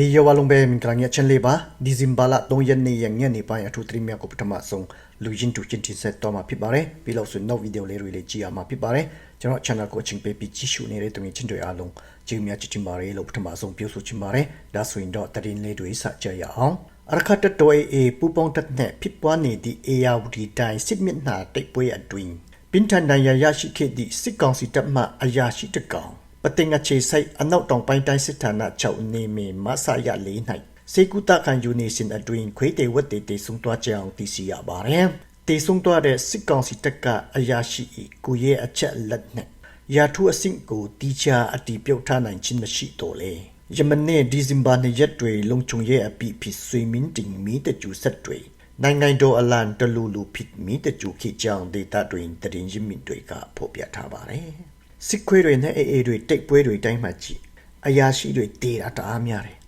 ဟေယောဝလုံးပဲမင်္ဂလာညချန်လေးပါဒီဇင်ဘာလ3ရက်နေ့ရက်ညနေပိုင်းအထူးသတင်းများကိုပထမဆုံးလူရင်းတူချင်းတင်ဆက်တော့မှာဖြစ်ပါတယ်ပြီးလို့ဆိုနောက်ဗီဒီယိုလေးတွေလေးကြည့်ရမှာဖြစ်ပါတယ်ကျွန်တော် channel ကိုအချိန်ပေးပြီးကြည့်ရှုနေတဲ့သူငယ်ချင်းတွေအားလုံးကျေးဇူးများချစ်ချင်ပါတယ်လို့ပထမဆုံးပြောဆိုချင်ပါတယ်ဒါဆိုရင်တော့သတင်းလေးတွေစကြရအောင်အရခတ်တော်အေပူပေါင်းတက်နဲ့ဖြစ်ပွားနေသည့်အေယာဝတီတိုင်းစစ်မျက်နှာတိတ်ပွဲအတွင်းပင်ထန်တန်ရရရှိခဲ့သည့်စစ်ကောင်စီတပ်မှအရာရှိတကောင်ပ တင်အခြေဆိုင်အနောက်တောင်ပိုင်းတိုင်းစစ်ဌာန6နေမီမဆရလေး၌စေကုတခံယူနေစဉ်အတွင်းခွေးတေဝတ်တေတေဆုံတွားကြအောင်သိရှိရပါတယ်။တေဆုံတွားတဲ့စစ်ကောင်စီတပ်ကအရာရှိ၏ကိုရဲ့အချက်လက်နဲ့ရာထူးအဆင့်ကိုတီချာအတီးပြုတ်ထားနိုင်ခြင်းမရှိတော့လေ။ယမနေ့ဒီဇင်ဘာနှစ်ရက်တွေလုံခြုံရေးအပိဖြစ်ဆွေမင်းတင်မီတကျူဆက်တွေနိုင်ငံတော်အလံတလူလူဖြစ်မီတကျူခေကြောင်ဒေတာတွင်တရင်ရင်းမြစ်တွေကဖော်ပြထားပါတယ်။ စစ်ခွေးတွေနဲ့အေးအေးတွေတိတ်ပွဲတွေတိုင်းမှကြည့်အရာရှိတွေတေးတာတအားများတယ်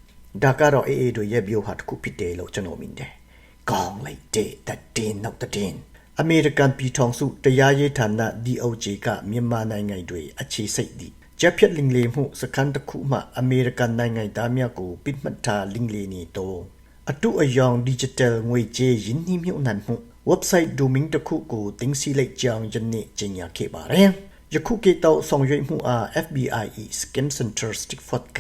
ဒါကတော့အေးအေးတွေရဲ့ biểu ဟာတစ်ခုဖြစ်တယ်လို့ကျွန်တော်မြင်တယ်ကောင်းလိုက်တဲ့တတင်းနောက်တတင်းအမေရိကန်ပြည်ထောင်စုတရားရေးဌာန DOJ ကမြန်မာနိုင်ငံတွေအခြေစိတ်သည့်ဂျက်ဖြတ်လင်လေမှုစကန်တစ်ခုမှအမေရိကန်နိုင်ငံသားများကိုပြစ်မှတ်ထားလင်လေနေတော့အတုအယောင် digital ငွေကြေးယင်းနှိမ့်မြုပ်နှံမှု website domain တစ်ခုကိုတင်စီလိုက်ကြောင်းယနေ့ကြေညာခဲ့ပါတယ် ယခုကေတောက်ဆောင်ရွက်မှုအား FBI ၏ Scam Center Stickford က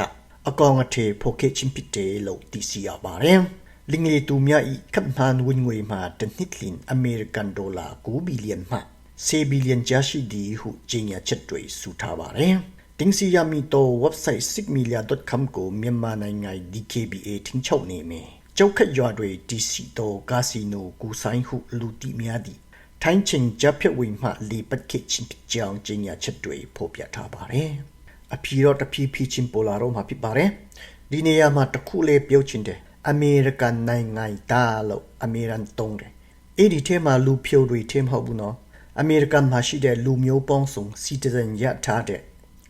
အကောင်အထည်ဖော်ခဲ့ခြင်းဖြစ်တယ်လို့သိရှိရပါတယ်။လင်လီတူမြ၏ကပ်မှန်ဝင်ငွေမှာတနှစ်လင်အမေရိကန်ဒေါ်လာ9ဘီလီယံမှ10ဘီလီယံကျရှိသည်ဟုကြေညာချက်တွေဆိုထားပါတယ်။တင်းစီယာမီတို website sigmelia.com ကိုမြန်မာနိုင်ငံ DKBA ထင်းချုပ်နေမယ်။ကျောက်ခက်ရွာတွေ DC တိုကာစီနိုကူဆိုင်ဟုလူတီများသည် ထိုင်းချင်းဂျပ်ဖြတ်ဝီမှလီပတ်ခိချင်းကြောင်ကျညာချက်တွေဖော်ပြထားပါတယ်။အဖြီတော့တဖြည်းဖြည်းချင်းပိုလာတော့မှာဖြစ်ပါတယ်။ဒီနေရာမှာတစ်ခုလေးပြောချင်တယ်။အမေရိကန်နိုင်ငံသားလို့အမေရိကန်တုံးတယ်။အဲ့ဒီထဲမှာလူဖြိုတွေထင်မဟုတ်ဘူးနော်။အမေရိကန်မှာရှိတဲ့လူမျိုးပေါင်းစုံ citizen ရထားတဲ့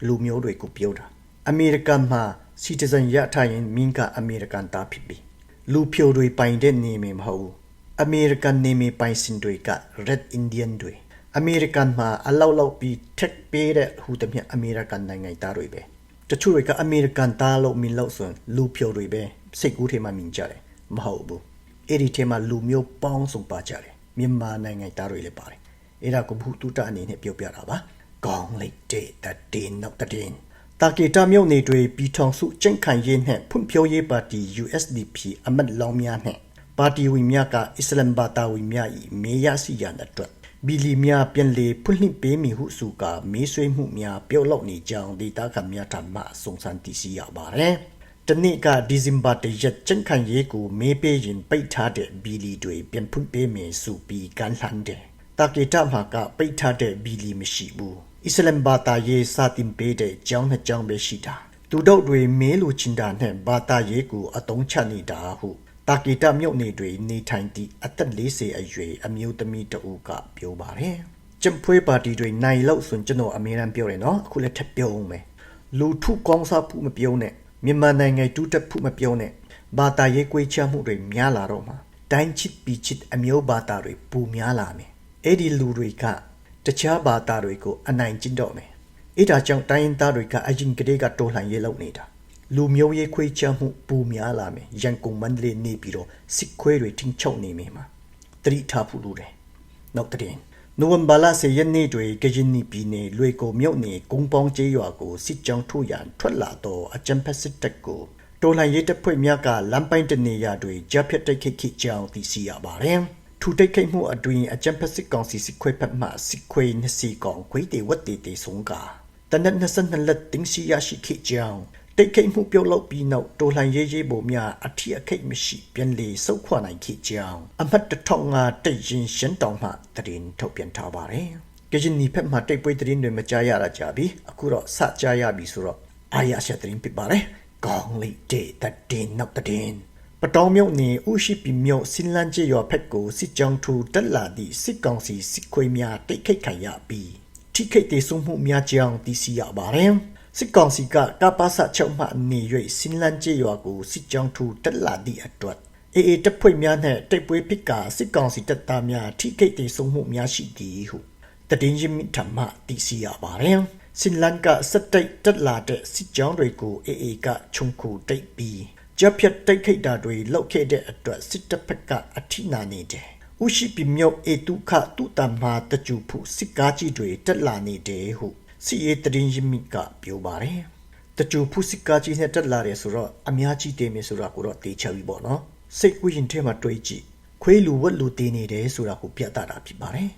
လူမျိုးတွေကိုပြောတာ။အမေရိကန်မှာ citizen ရထားရင်မင်းကအမေရိကန်သားဖြစ်ပြီ။လူဖြိုတွေပိုင်တဲ့နေမမဟုတ်ဘူး။ အမေရိကန်နေမီပိုင်စင်တွေက Red Indian တွေအမေရိကန်မှာအလောက်လောက်ပြီး tech ပေးတဲ့ဟူသည်မြအမေရိကန်နိုင်ငံသားတွေပဲတချို့တွေကအမေရိကန်သားလို့မြင်လို့ဆိုရင်လူဖြိုတွေပဲစိတ်ကူးထဲမှာမြင်ကြတယ်မဟုတ်ဘူးအဲ့ဒီထဲမှာလူမျိုးပေါင်းစုံပါကြတယ်မြန်မာနိုင်ငံသားတွေလည်းပါတယ်အဲ့ဒါကိုဘုသူတအနေနဲ့ပြောပြတာပါကောင်းလိုက်တဲ့တတင်းနောက်တတင်းတာကေတာမြို့နေတွေပြည်ထောင်စုကျင့်ခံရေးနဲ့ဖွံ့ဖြိုးရေးပါတီ USDP အမတ်လောင်များနဲ့ ပါတီဝင်များကအစ္စလမ်ဘာသာဝင်များ၏မေရစီရန်အတွက်ဘီလီများပြန်လေဖွင့်လှစ်ပေးမည်ဟုဆိုကာမေးဆွေးမှုများပြုတ်လောက်နေကြောင်းဒေတာခများထမှစုံစမ်းသိရှိရပါတယ်။တနေ့ကဒီဇင်ဘာတရက်ကျန်းခံရေးကိုမေးပေးရင်ပိတ်ထားတဲ့ဘီလီတွေပြန်ဖွင့်ပေးမယ်ဆိုပြီးကန်လှန်တယ်။တာကေတာမှာကပိတ်ထားတဲ့ဘီလီမရှိဘူး။အစ္စလမ်ဘာသာရေးစာတင်ပေးတဲ့ကျောင်းနှစ်ကျောင်းပဲရှိတာ။သူတို့တွေမေးလို့ချင်တာနဲ့ဘာသာရေးကိုအတုံးချနေတာဟု တာကီတာမြို့နေတွေနေထိုင်သည့်အသက်40အရွယ်အမျိုးသမီးတဦးကပြောပါတယ်။ကျမ်ဖွေးပါတီတွေနိုင်လို့ဆိုကျွန်တော်အမြဲတမ်းပြောတယ်နော်အခုလည်းထပ်ပြောအောင်မယ်။လူထုကောင်းစားဖို့မပြောနဲ့မြန်မာနိုင်ငံတူးတက်ဖို့မပြောနဲ့ဘာသာရေးကွေးချမှုတွေများလာတော့မှာတိုင်းချစ်ပီချစ်အမျိုးဘာသာတွေပူများလာမယ်။အဲ့ဒီလူတွေကတခြားဘာသာတွေကိုအနိုင်ကျင့်တော့မယ်။အဲ့ဒါကြောင့်တိုင်းရင်းသားတွေကအရင်ကတည်းကတော်လှန်ရေးလုပ်နေတာ။ လူမျိုးရေးခွေးချမှုပူများလာမယ်ရန်ကုန်မန္တလေးနေပြီးတော့စစ်ခွေးတွေထင်းချုပ်နေမိမှာတတိထားဖို့လိုတယ်နောက်တဲ့နိုဝင်ဘာလ10ရက်နေ့တွင်ကရင်နီပြည်နယ်လွေကိုမြို့နယ်ကုန်းပေါင်းကျေးရွာကိုစစ်ကြောင်းထိုးရန်ထွက်လာသောအကြံဖက်စစ်တပ်ကိုတော်လှန်ရေးတပ်ဖွဲ့များကလမ်းပိုင်းတနေရာတွင်ကြားဖြတ်တိုက်ခိုက်ခဲ့ကြောင်းသိရှိရပါတယ်ထူတိုက်ခိုက်မှုအတွင်အကြံဖက်စစ်ကောင်စီစစ်ခွေးဖက်မှစစ်ခွေးနှစ်စီကောင်ခွေးတေဝတ်တေတေဆုံးကတနက်22လက်တင်းစီရရှိခဲ့ကြောင်း တိတ်ခိတ်မှုပြုတ်လောက်ပြီးနောက်တော်လှန်ရေးရေးပုံများအထီးအခိတ်မရှိပြန်လေစုပ်ခွာနိုင်ခဲ့ကြောင်းအမှတ်တထောင်ငါတိတ်ရင်ရှင်းတောင်မှတရင်ထုတ်ပြန်ထားပါတယ်။ကရင်နီဖက်မှာတိတ်ပွဲတရင်တွေမကြားရတာကြပြီ။အခုတော့စကြားရပြီဆိုတော့အာရရှတရင်ဖြစ်ပါတယ်။ကောင်းလေးတဲ့တရင်နောက်တရင်ပတောင်မြုပ်နေဥရှိပီမြုပ်စင်လန်းကျေရွာဖက်ကိုစစ်ကြောင်းထူတက်လာသည့်စစ်ကောင်စီစစ်ခွေးများတိတ်ခိတ်ခံရပြီးထိခိတ်တေဆုံးမှုများကြောင်းသိရှိရပါတယ်။ စစ်ကောင်စီကကပ္ပစချုပ်မှနေ၍စင်လန်းကျေးရွာကိုစစ်ကြောင်းထူတက်လာသည့်အတွက်အေအေတပ်ဖွဲ့များနှင့်တိုက်ပွဲဖြစ်ကာစစ်ကောင်စီတပ်သားများထိခိတ်တေဆုံးမှုများရှိသည်ဟုတည်င်းရမြထမသိရှိရပါသည်စင်လန်ကစက်တိတ်တက်လာတဲ့စစ်ကြောင်းတွေကိုအေအေကခြုံခုတိုက်ပြီးကြက်ဖြတ်တိုက်ခိုက်တာတွေလောက်ခဲ့တဲ့အတွက်စစ်တပ်ဘက်ကအထိနာနေတယ်ဥရှိပမြို့အေတုခတုတမ္မာတကျူဖုစစ်ကားကြီးတွေတက်လာနေတယ်ဟု စီအေတရင်ယမိကပြောပါတယ်တကျူဖုစစ်ကားကြီးနဲ့တက်လာတယ်ဆိုတော့အများကြီးတင်မယ်ဆိုတာကိုတော့တေချာပြီပေါ့နော်စိတ်ကူးရင်ထဲမှာတွေးကြည့်ခွေးလူဝက်လူတင်နေတယ်ဆိုတာကိုပြသတာဖြစ်ပါတယ်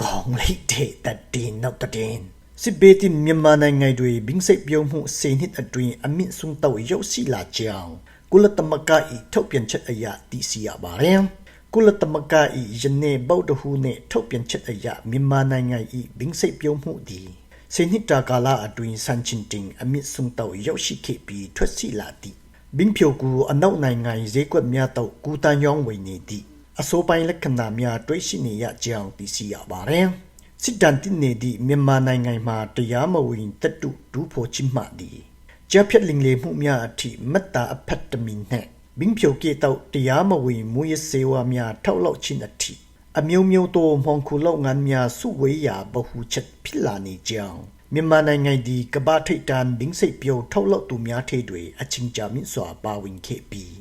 ကောင်းလိုက်တဲ့တတင်နောက်တတင်စစ်ဘေးတင်မြန်မာနိုင်ငံတွေဘင်းစိတ်ပြုံးမှုစေနှစ်အတွင်းအမြင့်ဆုံးတော့ရောက်ရှိလာကြောင်းကုလသမဂ္ဂ၏ထုတ်ပြန်ချက်အရသိရှိရပါတယ်ကုလသမဂ္ဂ၏ယနေ့ဗုဒ္ဓဟူးနှင့်ထုတ်ပြန်ချက်အရမြန်မာနိုင်ငံ၏ဘင်းစိတ်ပြုံးမှုသည် စေနှစ်တာကာလအတွင်းစံချင်းတင်အမြင့်ဆုံးတော့ရောက်ရှိခဲ့ပြီးထွက်ရှိလာသည်ဘင်းဖြိုကူအနောက်နိုင်ငံဈေးကွက်များတော့ကူတန်ရောင်းဝယ်နေသည့်အစိုးပိုင်းလက္ခဏာများတွေ့ရှိနေရကြောင်းသိရှိရပါတယ်စစ်တမ်းတင်နေသည့်မြန်မာနိုင်ငံမှာတရားမဝင်တပ်တုဒူးဖို့ချမှတ်သည်ကြက်ဖြတ်လင်လေမှုများအထိမတ်တာအဖက်တမင်နှင့်ဘင်းဖြိုကေတော့တရားမဝင်မူရစေဝါများထောက်လောက်ခြင်းအထိ အမျိုးမျိုးသောမောင်ခုလောက်ငန်းများစုဝေးရာဘဟုချက်ဖြစ်လာနေကြောင်းမြန်မာနိုင်ငံဒီကဘာထိတ်တန်ဘင်းစိတ်ပြုံထောက်လောက်သူများထေတွေအချင်းချမင်းစွာပါဝင်ခဲ့ပြီး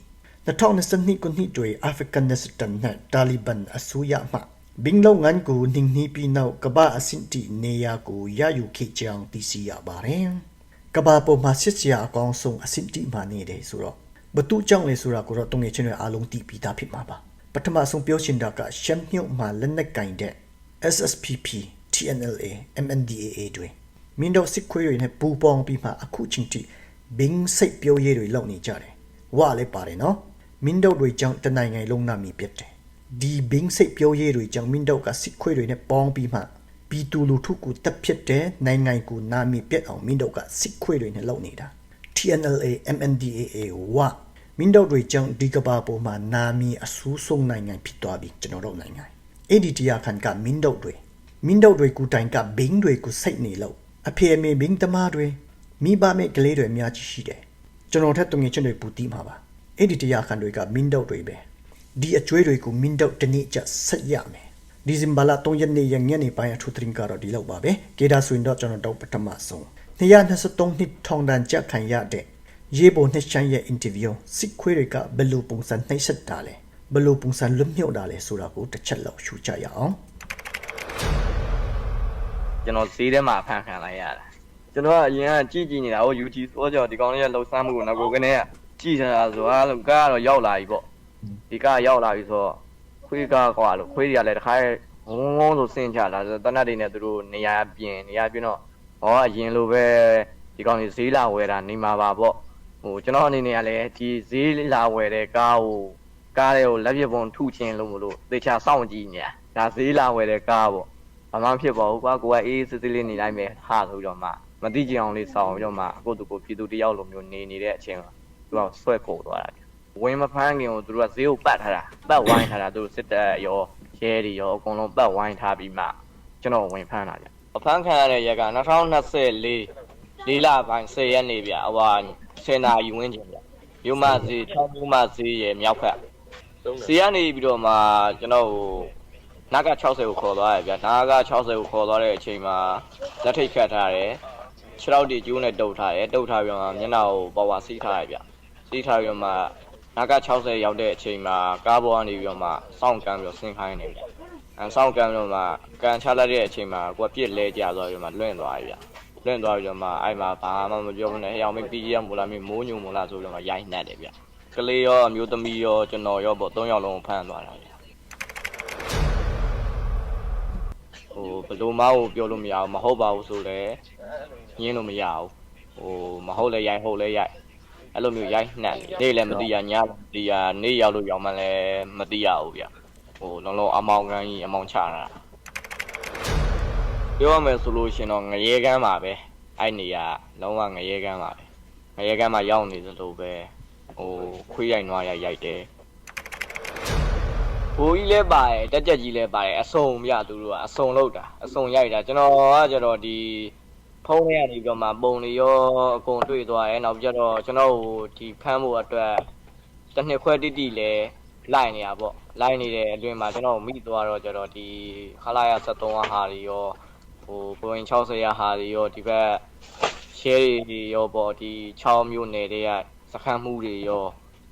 2022ခုနှစ်တွင်အာဖရိကန်နက်စတန်နှင့်တာလီဘန်အစိုးရမှဘင်းလုံငန်းကိုနှင်းနှီးပြီးနောက်ကဘာအဆင့်တီနေရာကိုရယူခဲ့ကြောင်းသိရှိရပါတယ်။ကဘာပေါ်မှာစစ်စရာအကောင်းဆုံးအဆင့်တီမှနေတယ်ဆိုတော့ဘသူကြောင့်လဲဆိုတာကိုတော့တုံငယ်ချင်းတွေအားလုံးသိပြီးသားဖြစ်မှာပါ။ ပထမဆုံးပြောချင်တာကရှမ်းမြုပ်မှာလက်နက်ကင်တဲ့ SSPP TNLA MNDAA တွေမင်းတို့စစ်ခွေးတွေနဲ့ပူပေါင်းပြီးမှအခုချင်းတီဘင်းစိတ်ပြောရေးတွေလုပ်နေကြတယ်။ဝါလည်းပါတယ်နော်။မင်းတို့တွေကြောင့်တနိုင်ငံလုံးနာမည်ပြတ်တယ်။ဒီဘင်းစိတ်ပြောရေးတွေကြောင့်မင်းတို့ကစစ်ခွေးတွေနဲ့ပေါင်းပြီးမှပီတူလူထုကိုတပ်ဖြစ်တဲ့နိုင်ငံကိုနာမည်ပြတ်အောင်မင်းတို့ကစစ်ခွေးတွေနဲ့လုပ်နေတာ TNLA MNDAA ဝ မင်းတို့တွေကြောင့်ဒီကဘာပေါ်မှာနာမည်အဆူးဆုံးနိုင်ငံဖြစ်သွားပြီကျွန်တော်တို့နိုင်ငံအဲ့ဒီတရားခံကမင်းတို့တွေမင်းတို့တွေကိုတိုင်ကဘင်းတွေကိုစိတ်နေလို့အဖေအမေဘင်းသမားတွေမိဘမဲ့ကလေးတွေအများကြီးရှိတယ်ကျွန်တော်ထက်တုံငယ်ချင်းတွေပူတီးမှာပါအဲ့ဒီတရားခံတွေကမင်းတို့တွေပဲဒီအကျွေးတွေကိုမင်းတို့တနေ့ကျဆက်ရမယ်ဒီဇင်ဘာလ3ရက်နေ့ရညနေပိုင်းအထူးသတင်းကတော့ဒီလောက်ပါပဲကေဒါဆိုရင်တော့ကျွန်တော်တို့ပထမဆုံး223နှစ်ထောင်ဒဏ်ကြခံရတဲ့ ရေးပေါ်နှစ်ချမ်းရဲ့အင်တာဗျူးစစ်ခွေးတွေကဘယ်လိုပုံစံနှိပ်စက်တာလဲဘယ်လိုပုံစံလွတ်မြောက်တာလဲဆိုတာကိုတစ်ချက်လောက်ရှုကြရအောင်ကျွန်တော်ဈေးထဲမှာဖန်ခံလိုက်ရတာကျွန်တော်ကအရင်ကကြည့်ကြည့်နေတာဟို YouTube ဆိုကြောဒီကောင်လေးရဲ့လှုပ်ရှားမှုကိုငါကိုကနေကကြည့်နေတာဆိုတော့အဲ့လိုကားကတော့ရောက်လာပြီပေါ့ဒီကားရောက်လာပြီဆိုတော့ခွေးကားကွာလို့ခွေးတွေကလည်းတခါဝုန်းဝုန်းဆိုဆင်းချလာဆိုတနတ်တွေနဲ့သူတို့နေရာပြင်နေရာပြင်တော့ဟောအရင်လိုပဲဒီကောင်လေးဈေးလာဝယ်တာနေမှာပါပေါ့ ဟိုကျွန်တော်အနေနဲ့ကလည်းဒီဈေးလာဝယ်တဲ့ကားကိုကားတွေကိုလက်ပြပုံထုချင်းလို့မလို့သေချာစောင့်ကြည့်နေတာဒါဈေးလာဝယ်တဲ့ကားပေါ့ဘာမှဖြစ်ပါဘူးကွာကိုကအေးစစ်စစ်လေးနေလိုက်မယ်ဟာဆိုပြီးတော့မှမတိကြအောင်လေးစောင်းပြီးတော့မှကိုယ့်သူကိုပြည်သူတယောက်လိုမျိုးနေနေတဲ့အချိန်မှာသူကဆွဲကိုသွားတာဝင်မဖမ်းခင်ကိုသူတို့ကဈေးကိုပတ်ထားတာပတ်ဝိုင်းထားတာသူတို့စစ်တပ်ရောရဲတွေရောအကုန်လုံးပတ်ဝိုင်းထားပြီးမှကျွန်တော်ဝင်ဖမ်းတာဗျအဖမ်းခံရတဲ့ရက်က2024လေးလပိုင်း10ရက်နေ့ဗျဟို 10နာရီဝန်းကျင်ဗျမြို့မဈေး6မြို့မဈေးရဲ့မြောက်ဖက်ဈေးကနေပြီးတော့မှကျွန်တော်နာက60ကိုခေါ်သွားတယ်ဗျာနာက60ကိုခေါ်သွားတဲ့အချိန်မှာလက်ထိတ်ခတ်ထားတယ်ခြေထောက်တွေကျိုးနဲ့တုပ်ထားတယ်တုပ်ထားပြီးတော့မျက်နှာကိုပေါ်ဝါစီးထားတယ်ဗျာစီးထားပြီးတော့မှနာက60ရောက်တဲ့အချိန်မှာကားပေါ်ကနေပြီးတော့မှစောင့်ကမ်းပြီးတော့ဆင်းခိုင်းနေဗျာအဲစောင့်ကမ်းပြီးတော့မှကန်ချလိုက်တဲ့အချိန်မှာကိုကပြစ်လဲကျသွားပြီးတော့မှလွင့်သွားပြီဗျာ လွင့်သွားပြီးတော့မှအဲ့မှာဘာမှမပြောဘူးနဲ့ဟဲ့အောင်မပြီးရမို့လားမမိုးညုံမို့လားဆိုပြီးတော့မှရိုက်နှက်တယ်ဗျာကလေးရောအမျိုးသမီးရောကျွန်တော်ရောပေါ့၃ယောက်လုံးဖမ်းသွားတာဗျာဟိုဘယ်လိုမှကိုပြောလို့မရဘူးမဟုတ်ပါဘူးဆိုလည်းညင်းလို့မရဘူးဟိုမဟုတ်လည်းရိုက်ဟုတ်လည်းရိုက်အဲ့လိုမျိုးရိုက်နှက်နေလည်းမသိရညလည်းမသိရနေရောက်လို့ရောက်မှလည်းမသိရဘူးဗျဟိုလုံးလုံးအမောင်ကန်းကြီးအမောင်ချတာ ပြောရမယ်ဆိုလို့ရှင်တော့ငရေကန်းပါပဲအဲ့နေရလုံးဝငရေကန်းပါပဲငရေကန်းမှာရောက်နေသလိုပဲဟိုခွေးရိုက်နွားရိုက်ရိုက်တယ်ဘိုးကြီးလည်းပါတယ်တက်ကြက်ကြီးလည်းပါတယ်အစုံပြသူတို့ကအစုံလောက်တာအစုံရိုက်တာကျွန်တော်ကကျတော့ဒီဖုန်းထဲကနေပြီးတော့မှပုံတွေရောအကုန်တွေ့သွားရဲနောက်ပြီးတော့ကျွန်တော်ဟိုဒီဖမ်းဖို့အတွက်တစ်နှစ်ခွဲတိတိလဲလိုက်နေတာပေါ့လိုက်နေတဲ့အတွင်မှာကျွန်တော်မိသွားတော့ကျတော့ဒီခလာရ73ဟာတွေရော ဟိုဘိုရင်60ဟာတွေရောဒီဘက် share တွေရောပေါ့ဒီ6မျိုးနယ်တွေကစခန်းမှုတွေရော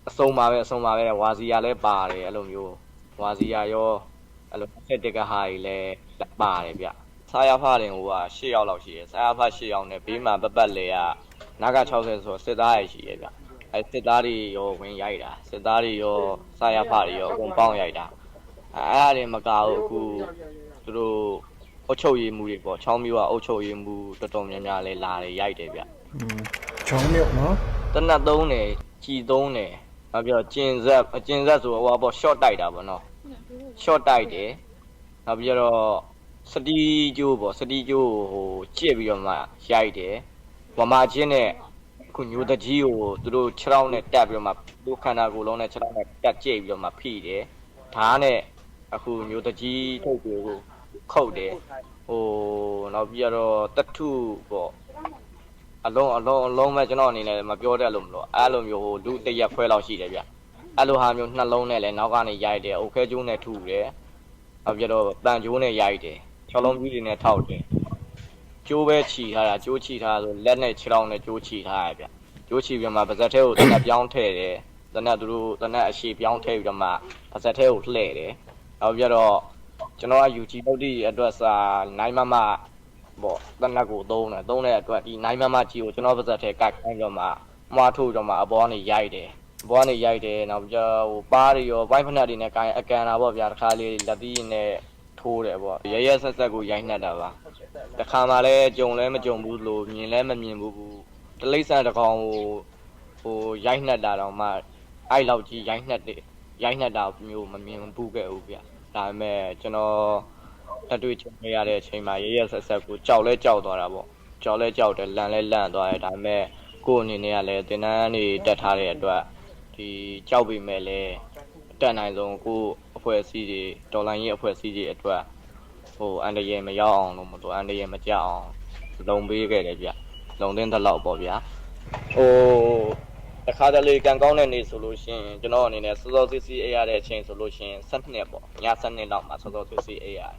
အစုံပါပဲအစုံပါပဲဝါစီယာလည်းပါတယ်အဲ့လိုမျိုးဝါစီယာရောအဲ့လိုဆက်တက်ကဟာကြီးလည်းပါတယ်ဗျစားရဖတင်ဟိုက၈ယောက်လောက်ရှိတယ်စားရဖ၈ယောက်နဲ့ဘေးမှာပပတ်လေကနာက60ဆိုစစ်သားရရှိရဲ့ဗျအဲစစ်သားတွေရောဝင်ရိုက်တာစစ်သားတွေရောစားရဖတွေရောအကုန်ပေါင်းရိုက်တာအဲအဲ့ဒါတွေမကဘူးအခုသူတို့ အုတ်ချုပ်ရည်မှုတွေပေါ့ချောင်းမျိုးကအုတ်ချုပ်ရည်မှုတော်တော်များများလဲလာတယ်ရိုက်တယ်ဗျอืมချောင်းမြုပ်နော်တနတ်သုံးတယ်ကြည်သုံးတယ်နောက်ပြီးတော့ကျင်ဆက်အကျင်ဆက်ဆိုဟိုပေါ့ short တိုက်တာပေါ့နော် short တိုက်တယ်နောက်ပြီးတော့စတီကျိုးပေါ့စတီကျိုးဟိုကြည့်ပြီးတော့မှရိုက်တယ်ဝမာချင်းနဲ့အခုညိုတကြီးကိုသူတို့ခြေထောက်နဲ့တက်ပြီးတော့မှသူ့ခန္ဓာကိုယ်လုံးနဲ့ခြေထောက်နဲ့တက်ကြိတ်ပြီးတော့မှဖိတယ်ဓာတ်နဲ့အခုညိုတကြီးထုတ်ပြီးကို ခုတ်တယ်ဟိုနောက်ပြီးတော့တထုပေါ့အလုံးအလုံးအလုံးပဲကျွန်တော်အနေနဲ့မပြောတတ်လို့မလို့အဲ့လိုမျိုးဟိုလူတစ်ရက်ခွဲလောက်ရှိတယ်ဗျအဲ့လိုဟာမျိုးနှလုံးနဲ့လည်းနောက်ကနေရိုက်တယ်အုတ်ခဲကျိုးနဲ့ထုတယ်နောက်ပြီးတော့တန်ကျိုးနဲ့ရိုက်တယ်ချောလုံးပြူးတွေနဲ့ထောက်တယ်ကျိုးပဲခြီထားတာကျိုးခြီထားတာဆိုလက်နဲ့ခြေထောက်နဲ့ကျိုးခြီထားရဗျကျိုးခြီပြီးမှပါဇက်ထဲကိုတနက်ပြောင်းထည့်တယ်တနက်သူတို့တနက်အရှိပြောင်းထည့်ပြီးတော့မှပါဇက်ထဲကိုလှည့်တယ်နောက်ပြီးတော့ ကျွန်တော်က UG ပုတ်တိအတွက်စာနိုင်မမပေါ့တနက်ကိုသုံးတယ်သုံးတဲ့အတွက်ဒီနိုင်မမကြီးကိုကျွန်တော်ပါဇက်ထဲကတ်ခိုင်းတော့မှမွားထုတ်တော့မှအပေါ်ကနေရိုက်တယ်အပေါ်ကနေရိုက်တယ်နောက်ပြီးတော့ဟိုပါးတွေရောဘိုင်းဖနက်တွေနဲ့ကိုင်အကန်တာပေါ့ဗျာတစ်ခါလေးလက်သီးနဲ့ထိုးတယ်ပေါ့ရရဆက်ဆက်ကိုရိုက်နှက်တာပါတစ်ခါမှလည်းကြုံလည်းမကြုံဘူးလို့မြင်လည်းမမြင်ဘူးတလိမ့်ဆန်တစ်ကောင်ဟိုဟိုရိုက်နှက်တာတော့မှအဲ့လောက်ကြီးရိုက်နှက်တယ်ရိုက်နှက်တာမျိုးမမြင်ဘူးခဲ့ဘူးဗျ ဒါပေမဲ့ကျွန်တော်တက်တွေ့ချင်ရတဲ့အချိန်မှာရရဆက်ဆက်ကိုကြောက်လဲကြောက်သွားတာပေါ့ကြောက်လဲကြောက်တယ်လန့်လဲလန့်သွားတယ်ဒါပေမဲ့ကို့အနေနဲ့ကလည်းတင်တန်းနေတက်ထားတဲ့အတွက်ဒီကြောက်ပြီမဲ့လဲအတက်နိုင်ဆုံးကို့အဖွဲ့အစည်းတွေဒေါ်လာရင်းအဖွဲ့အစည်းတွေအတွက်ဟိုအန်တရယ်မရောက်အောင်လို့မလို့အန်တရယ်မကြောက်အောင်လုံပေးခဲ့တယ်ဗျလုံတဲ့တလောက်ပေါ့ဗျာဟို တခါတလေကံကောင်းတဲ့နေ့ဆိုလို့ရှိရင်ကျွန်တော်အနေနဲ့စောစောစီးစီးအေးရတဲ့အချိန်ဆိုလို့ရှိရင်7နှစ်ပေါ့ည7နှစ်လောက်မှာစောစောစီးစီးအေးရတယ်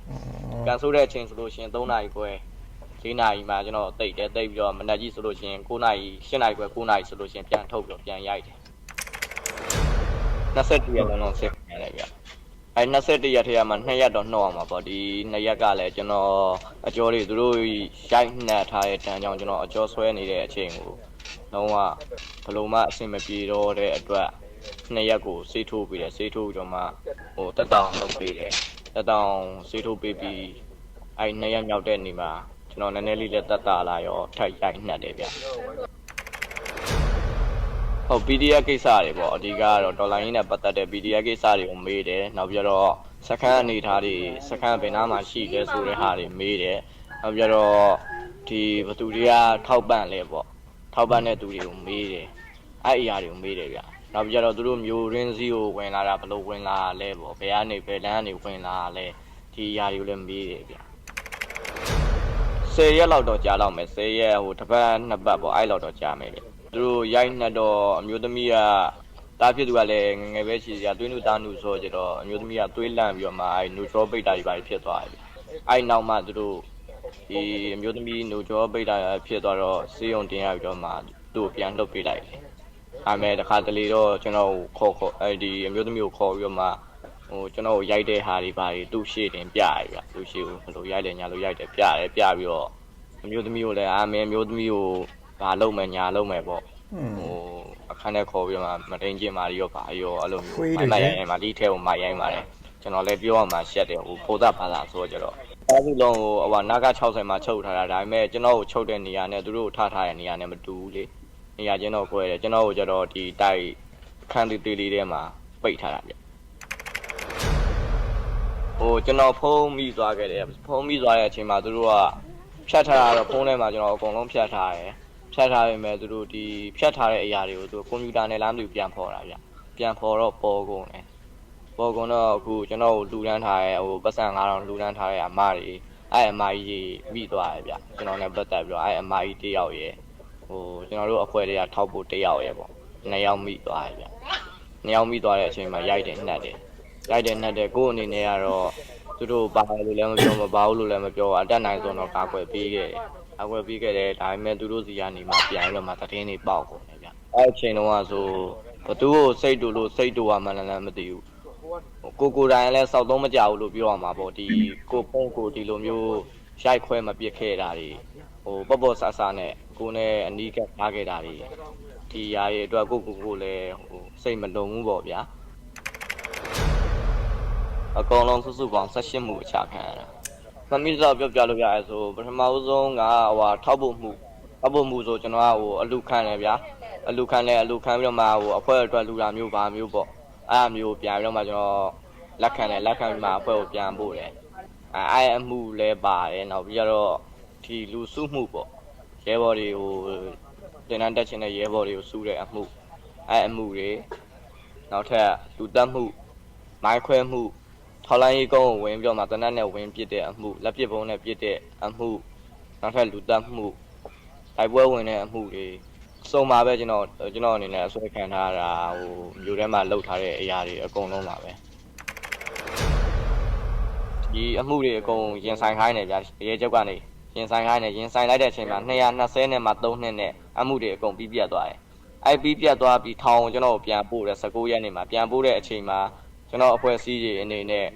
ကန်ဆိုးတဲ့အချိန်ဆိုလို့ရှိရင်3နာရီခွဲ6နာရီမှကျွန်တော်တိတ်တယ်တိတ်ပြီးတော့မနက်ကြီးဆိုလို့ရှိရင်9နာရီ10နာရီခွဲ9နာရီဆိုလို့ရှိရင်ပြန်ထုတ်ပြီးတော့ပြန်ရိုက်တယ်21ရက်လုံးလုံးဆက်ရတယ်ဗျအဲ21ရက်ထဲမှာ2ရက်တော့နှောက်အောင်ပါပေါ့ဒီ2ရက်ကလည်းကျွန်တော်အကျော်တွေသူတို့ရိုက်နှက်ထားတဲ့တန်းကြောင့်ကျွန်တော်အကျော်ဆွဲနေတဲ့အချိန်ကို လုံးဝဘလို့မှအဆင်မပြေတော့တဲ့အတွက်2ရက်ကိုစေးထိုးပြီးတယ်စေးထိုးပြီးတော့မှဟိုတက်တောင်လုပ်ပေးတယ်တက်တောင်စေးထိုးပေးပြီးအဲ့နှစ်ရက်မြောက်တဲ့နေ့မှာကျွန်တော်နည်းနည်းလေးလက်သက်တာလာရောထပ်ရိုက်နှက်တယ်ဗျဟုတ် PDF ကိစ္စတွေပေါ့အဓိကကတော့ဒေါ်လာရင်းနဲ့ပတ်သက်တဲ့ PDF ကိစ္စတွေကိုမေးတယ်နောက်ပြီးတော့စခန်းအနေထားတွေစခန်းဘယ်နားမှာရှိလဲဆိုတဲ့ဟာတွေမေးတယ်နောက်ပြီးတော့ဒီဘသူတွေကထောက်ပံ့လဲပေါ့ ထောက်ပံ့တဲ့သူတွေကိုမေးတယ်အဲ့အရာတွေကိုမေးတယ်ဗျနောက်ပြီးတော့သူတို့မျိုးရင်းစည်းကိုဝင်လာတာဘယ်လိုဝင်လာလဲပေါ့ဘယ်ကနေဘယ်လမ်းကနေဝင်လာလဲဒီအရာတွေကိုလည်းမေးတယ်ဗျ10ရက်လောက်တော့ကြာလောက်မယ်10ရက်ဟိုတစ်ပတ်နှစ်ပတ်ပေါ့အဲ့လောက်တော့ကြာမယ်လေသူတို့ရိုက်နှက်တော့အမျိုးသမီးကတားဖြစ်သူကလည်းငယ်ငယ်ပဲရှိစရာသွေးနုသားနုဆိုကြတော့အမျိုးသမီးကသွေးလန့်ပြီးတော့မှအဲ့နူထရောပိတ်တာကြီးပါဖြစ်သွားတယ်အဲ့နောက်မှသူတို့ ဒီအမျိုးသမီးနူထရောပိတ်တာဖြစ်သွားတော့စေးုံတင်ရပြီးတော့မှသူ့ကိုပြန်လှုပ်ပေးလိုက်တယ်အဲ့မဲ့တခါတလေတော့ကျွန်တော်ခေါ်ခေါ်အဲ့ဒီအမျိုးသမီးကိုခေါ်ပြီးတော့မှဟိုကျွန်တော်ရိုက်တဲ့ဟာတွေပါတွေသူ့ရှေ့တင်ပြရပြသူ့ရှေ့ကိုဘယ်လိုရိုက်လဲညာလိုရိုက်တယ်ပြတယ်ပြပြီးတော့အမျိုးသမီးကိုလည်းအာမင်းအမျိုးသမီးကိုဘာလုပ်မယ်ညာလုပ်မယ်ပေါ့อืมဟိုအခန်းထဲခေါ်ပြီးတော့မှမတိန်ကျင်မာရီရောဘာရောအဲ့လိုမျိုးခွေးတွေမိုက်မိုက်ရိုင်းရိုင်းမှာဒီထဲကိုမိုက်ရိုင်းပါတယ်ကျွန်တော်လည်းပြောရမှာရှက်တယ်ဟိုပိုသဘာသာဆိုတော့ကျတော့ အားစုလုံးဟိုဟိုနာက60မှာချုပ်ထားတာဒါပေမဲ့ကျွန်တော်ကိုချုပ်တဲ့နေရာနဲ့သူတို့ကိုထားထားတဲ့နေရာနဲ့မတူဘူးလေနေရာချင်းတော့꿰တယ်ကျွန်တော်ကိုကျတော့ဒီတိုက်ခန်းတီတီလေးထဲမှာပိတ်ထားတာဗျဟိုကျွန်တော်ဖုံးမိသွားခဲ့တယ်ဖုံးမိသွားတဲ့အချိန်မှာသူတို့ကဖြတ်ထားတာတော့ဖုန်းထဲမှာကျွန်တော်အကုန်လုံးဖြတ်ထားတယ်ဖြတ်ထားပေမဲ့သူတို့ဒီဖြတ်ထားတဲ့အရာတွေကိုသူကွန်ပျူတာနဲ့လားမသိဘူးပြန်ဖော်တာဗျပြန်ဖော်တော့ပေါ်ကုန်တယ် ပေါ်ကုန်တော့အခုကျွန်တော်လူတန်းထားရဲဟိုပတ်စံ9000လူတန်းထားရဲအမတွေအဲ့အမကြီးမိသွားတယ်ဗျကျွန်တော်လည်းပတ်သက်ပြီးတော့အဲ့အမကြီးတယောက်ရယ်ဟိုကျွန်တော်တို့အဖွဲတွေကထောက်ဖို့တယောက်ရယ်ပေါ့နှစ်ယောက်မိသွားတယ်ဗျနှစ်ယောက်မိသွားတဲ့အချိန်မှာရိုက်တယ်နှက်တယ်ရိုက်တယ်နှက်တယ်ကိုယ့်အနေနဲ့ကတော့သူတို့ဘာလို့လည်းမပြောမပါဘူးလို့လည်းမပြောအတက်နိုင်ဆုံးတော့ကာကွယ်ပေးခဲ့တယ်ကာကွယ်ပေးခဲ့တယ်ဒါပေမဲ့သူတို့စီကနေမှပြန်ပြီးတော့မှသတင်းတွေပေါက်ကုန်တယ်ဗျအဲ့အချိန်တုန်းကဆိုဘသူကိုစိတ်တူလို့စိတ်တူရမှန်းလည်းမသိဘူး ကိုကိုတိုင်လည်းစောက်သုံးမကြဘူးလို့ပြောရမှာပေါ့ဒီကိုပုံကိုဒီလိုမျိုးရိုက်ခွဲမပစ်ခဲ့တာတွေဟိုပေါ့ပေါ့ဆဆနဲ့ကိုနဲ့အနီးကပ်ထားခဲ့တာတွေဒီຢာရဲ့အတွက်ကိုကိုကိုလည်းဟိုစိတ်မလုံဘူးပေါ့ဗျာအကောင်လုံးစုစုပေါင်း18မှုအချခံရတာမမိတော့ပြောပြလို့ရရဲဆိုပထမဦးဆုံးကဟိုထောက်ဖို့မှုထောက်ဖို့မှုဆိုကျွန်တော်ကဟိုအလူခံတယ်ဗျာအလူခံလဲအလူခံပြီးတော့မှဟိုအဖွဲအတွက်လူတာမျိုးပါမျိုးပေါ့ အဲ့အမျိုးပြန်ပြီးတော့မှကျွန်တော်လက်ခံတယ်လက်ခံပြီးမှအဖွဲကိုပြန်ပို့တယ်အဲအဲ့အမှုလဲပါတယ်နောက်ပြီးတော့ဒီလူစုမှုပေါ့ရဲဘော်တွေဟိုတင်တန်းတက်ချင်တဲ့ရဲဘော်တွေကိုစုတဲ့အမှုအဲ့အမှုတွေနောက်ထပ်လူတက်မှုမိုင်းခွဲမှုထော်လိုင်းရေးကုန်းကိုဝင်ပြီးတော့မှတနက်နဲ့ဝင်ပစ်တဲ့အမှုလက်ပစ်ပုံးနဲ့ပစ်တဲ့အမှုနောက်ထပ်လူတက်မှုတိုက်ပွဲဝင်တဲ့အမှုတွေ စုံပါပဲကျွန်တော်ကျွန်တော်အနေနဲ့အစွဲခံထားတာဟိုမျိုးထဲမှာလှုပ်ထားတဲ့အရာတွေအကုန်လုံးပါပဲဒီအမှုတွေအကုန်ရင်ဆိုင်ခိုင်းနေဗျာရဲချက်ကနေရင်ဆိုင်ခိုင်းနေရင်ဆိုင်လိုက်တဲ့အချိန်မှာ220နဲ့မှ3နှစ်နဲ့အမှုတွေအကုန်ပြီးပြတ်သွားတယ်အဲ့ပြီးပြတ်သွားပြီးထောင်ကိုကျွန်တော်ပြန်ပို့တယ်19ရက်နေ့မှာပြန်ပို့တဲ့အချိန်မှာကျွန်တော်အဖွဲ့အစည်းတွေအနေနဲ့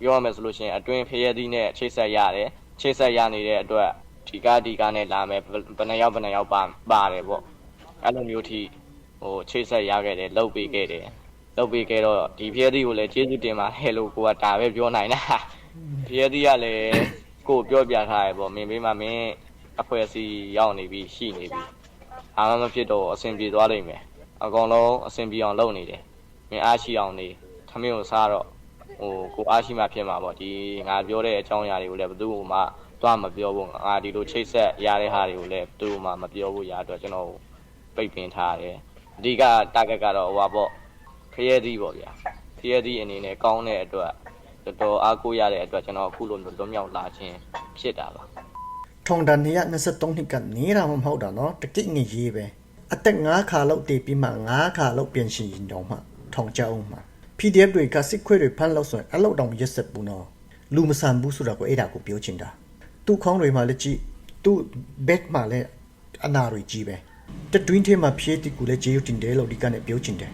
ပြောရမယ်ဆိုလို့ရှိရင်အတွင်းဖရဲသီးနဲ့ချိတ်ဆက်ရတယ်ချိတ်ဆက်ရနေတဲ့အတွက်ဒီကားဒီကားနဲ့လာမယ်ဘယ်နှစ်ယောက်ဘယ်နှစ်ယောက်ပါပါတယ်ပေါ့ အဲ့လိုမျိုးထိဟိုချိတ်ဆက်ရခဲ့တယ်လှုပ်ပေးခဲ့တယ်လှုပ်ပေးခဲ့တော့ဒီဖျက်သီးကိုလည်းကျေးဇူးတင်ပါတယ်လို့ကိုကဒါပဲပြောနိုင်တာဖျက်သီးကလည်းကိုပြောပြထားရပေါ့မင်းဘေးမှာမင်းအဖွဲစီရောက်နေပြီရှိနေပြီအားမမဖြစ်တော့အဆင်ပြေသွားလိမ့်မယ်အကောင်လုံးအဆင်ပြေအောင်လုပ်နေတယ်မင်းအားရှိအောင်နေခမင်းကိုစားတော့ဟိုကိုအားရှိမှဖြစ်မှာပေါ့ဒီငါပြောတဲ့အကြောင်းအရာတွေကိုလည်းဘယ်သူမှသွားမပြောဘူးငါဒီလိုချိတ်ဆက်ရတဲ့ဟာတွေကိုလည်းဘယ်သူမှမပြောဘူးရတော့ကျွန်တော် ပိတ်ပင်ထားတယ်အဓိက target ကတော့ဟိုပါပေါ့ဖရဲသီးပေါ့ဗျာဖရဲသီးအနေနဲ့ကောင်းတဲ့အတွက်တော်တော်အားကိုးရတဲ့အတွက်ကျွန်တော်အခုလိုမျိုးလွတ်မြောက်လာခြင်းဖြစ်တာပါထောင်ဒဏ်223နှစ်ကနေတာမဟုတ်တာနော်တကိတ်ငယ်ရေးပဲအသက်9ခါလောက်တည်ပြီးမှ9ခါလောက်ပြင်ရှင်ရင်တောင်မှထောင်ကြအောင်မှာ PDF တွေကစစ်ခွေးတွေဖမ်းလို့ဆိုရင်အလောက်တောင်ရက်ဆက်ဘူးနော်လူမဆန်ဘူးဆိုတာကိုအဲ့ဒါကိုပြောချင်တာသူ့ခေါင်းတွေမှာလည်းကြည့်သူ့ဘက်မှာလည်းအနာတွေကြီးပဲ တတွင်းထဲမှာဖြည့်တီကူလည်းဂျေယူတင်တယ်လို့ဒီကနေ့ပြောချင်တယ်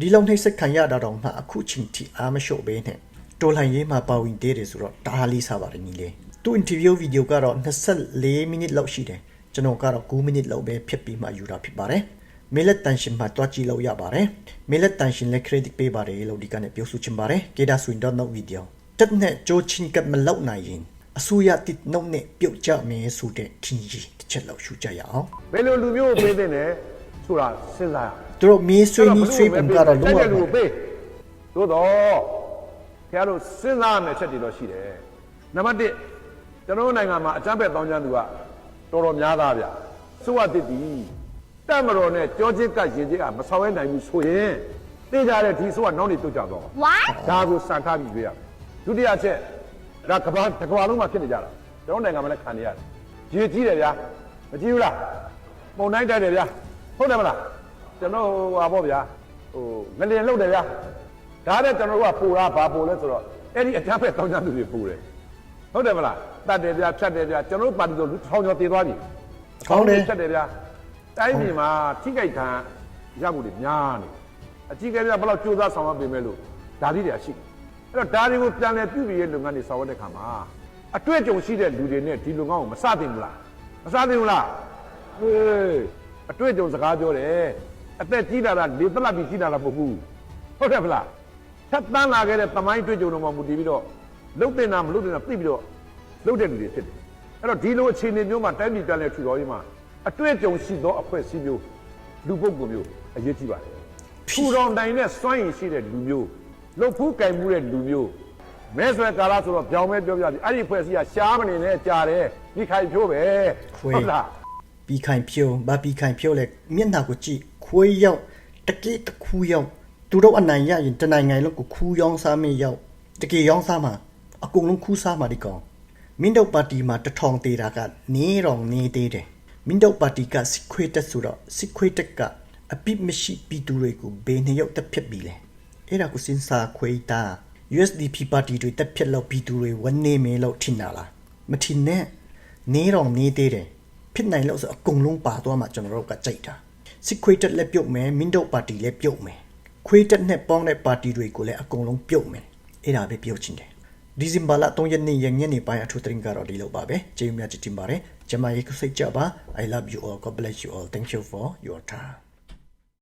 ဒီလောက်နှိမ့်ဆက်ခံရတာတော့မှအခုချိန်ထိအားမလျှော့ပဲနဲ့တော်လှန်ရေးမှာပါဝင်သေးတယ်ဆိုတော့တားလေးစားပါတယ်ညီလေးသူ့ interview video ကတော့24မိနစ်လောက်ရှိတယ်ကျွန်တော်ကတော့9မိနစ်လောက်ပဲဖြစ်ပြီးမှယူတာဖြစ်ပါတယ်မေလက်တန်ရှင်မှာတွားကြည့်လို့ရပါတယ်မေလက်တန်ရှင်လည်း credit ပေးပါတယ်လို့ဒီကနေ့ပြောဆိုချင်ပါတယ်ကေဒါဆွင်တော့ not video တက်နဲ့ကြိုးချင်းကပ်မလောက်နိုင်ရင် အစိုးရတစ်နှုတ်နဲ့ပြုတ်ကြမယ်ဆိုတဲ့ထင်ကြီးတစ်ချက်လောက်ရှုကြရအောင်ဘယ်လိုလူမျိုးကိုပေးတဲ့လဲဆိုတာစဉ်းစားရအောင်သူတို့မြေးဆွေးနီးဆွေးပုံကတော့လုံးဝတဲ့လူကိုပေးသို့တော့ခင်ဗျားတို့စဉ်းစားရမယ့်အချက်တွေတော့ရှိတယ်နံပါတ်1ကျွန်တော်တို့နိုင်ငံမှာအကြမ်းဖက်တောင်းကြမ်းသူကတော်တော်များသားဗျစိုးရတစ်တီတက်မတော်နဲ့ကြောချင်းကပ်ရင်ချင်းကမဆောင်ရနိုင်ဘူးဆိုရင်သိကြတဲ့ဒီစိုးကနောက်နေပြုတ်ကြတော့ What? ဒါကိုစံထားပြီးပြရမယ်ဒုတိယချက် ဒါကဘာတစ်ကဘာလုံးမှာဖြစ်နေကြတာကျွန်တော်နိုင်ငံမှာလည်းခံနေရတယ်ရေကြီးတယ်ဗျာမကြီးဘူးလားပုံတိုင်းတိုက်တယ်ဗျာဟုတ်တယ်မလားကျွန်တော်ဟာပေါ့ဗျာဟိုငလျင်လှုပ်တယ်ဗျာဒါနဲ့ကျွန်တော်တို့ကပူတာဘာပူလဲဆိုတော့အဲ့ဒီအကြမ်းဖက်တောင်းကြသူတွေပူတယ်ဟုတ်တယ်မလားတတ်တယ်ဗျာဖြတ်တယ်ဗျာကျွန်တော်တို့ပါတီဆိုလူထောင်ကျော်တည်သွားပြီကောင်းတယ်ဖြတ်တယ်ဗျာတိုင်းပြည်မှာထိကြိုက်ခံရမှုတွေများနေအကြီးကဲဗျာဘယ်လောက်ကြိုးစားဆောင်ရွက်ပေးမယ်လို့ဒါလေးတွေကရှိတယ် အဲ့တော့ဒါတွေကိုပြန်လည်ပြုပြင်ရေးလုပ်ငန်းတွေဆောင်ရွက်တဲ့ခါမှာအတွေ့အကြုံရှိတဲ့လူတွေနဲ့ဒီလုပ်ငန်းကိုမစသင့်ဘူးလားမစသင့်ဘူးလားဟေးအတွေ့အကြုံစကားပြောတယ်အသက်ကြီးလာတာလေသက်လက်ပြီးကြီးလာတာမဟုတ်ဘူးဟုတ်တယ်ဗလားဖြတ်တန်းလာခဲ့တဲ့သမိုင်းတွေ့ကြုံတော်မှာမူတည်ပြီးတော့လုတ်တင်တာမလုတ်တင်တာသိပြီးတော့လုတ်တဲ့လူတွေဖြစ်တယ်အဲ့တော့ဒီလိုအခြေအနေမျိုးမှာတိုင်းပြည်ပြန်လည်ထူထောင်ရေးမှာအတွေ့အကြုံရှိသောအဖွဲ့အစည်းမျိုးလူပုဂ္ဂိုလ်မျိုးအရေးကြီးပါတယ်ထူထောင်တိုင်းနဲ့စွန့်ရင်ရှိတဲ့လူမျိုး လှုပ်ဖူးကင်မှုတဲ့လူမျိုးမဲဆွဲကာလဆိုတော့ပြောင်းမဲပြောပြပြီအဲ့ဒီအဖွဲ့အစည်းကရှားမနေနဲ့ကြာတယ်ဒီခိုင်ဖြိုးပဲခွေးဟုတ်လားပြီးခိုင်ဖြိုးဘာပြီးခိုင်ဖြိုးလဲမျက်နှာကိုကြည့်ခွေးရောက်တကိတခူးရောက်သူတို့အနိုင်ရရင်တနိုင်ငိုင်လို့ကိုခူးရောင်းစားမင်းရောက်တကယ်ရောင်းစားမှာအကုန်လုံးခူးစားမှာဒီကောင်မင်းတို့ပါတီမှာတထောင်သေးတာကနေတော့နေသေးတယ်မင်းတို့ပါတီကစစ်ခွေးတက်ဆိုတော့စစ်ခွေးတက်ကအပြစ်မရှိပြည်သူတွေကိုဘယ်နှစ်ယောက်တက်ဖြစ်ပြီလဲ အဲ့ဒါကိုစဉ်းစားခွေးတာ USDP ပါတီတွေတက်ဖြစ်လို့ပြည်သူတွေဝန်နေမယ်လို့ထင်တာလားမထင်နဲ့နေတော့နေသေးတယ်ဖြစ်နိုင်လို့ဆိုအကုန်လုံးပါသွားမှကျွန်တော်တို့ကကြိုက်တာစစ်ခွေးတက်လည်းပြုတ်မယ်မင်းတို့ပါတီလည်းပြုတ်မယ်ခွေးတက်နဲ့ပေါင်းတဲ့ပါတီတွေကိုလည်းအကုန်လုံးပြုတ်မယ်အဲ့ဒါပဲပြုတ်ချင်တယ်ဒီဇင်ဘာလ3ရက်နေ့ရညနေပိုင်းအထူးသတင်းကတော့ဒီလိုပါပဲကျေးဇူးများတင်ပါတယ်ကျမရေခုစိတ်ကြပါ I love you all God bless you all thank you for your time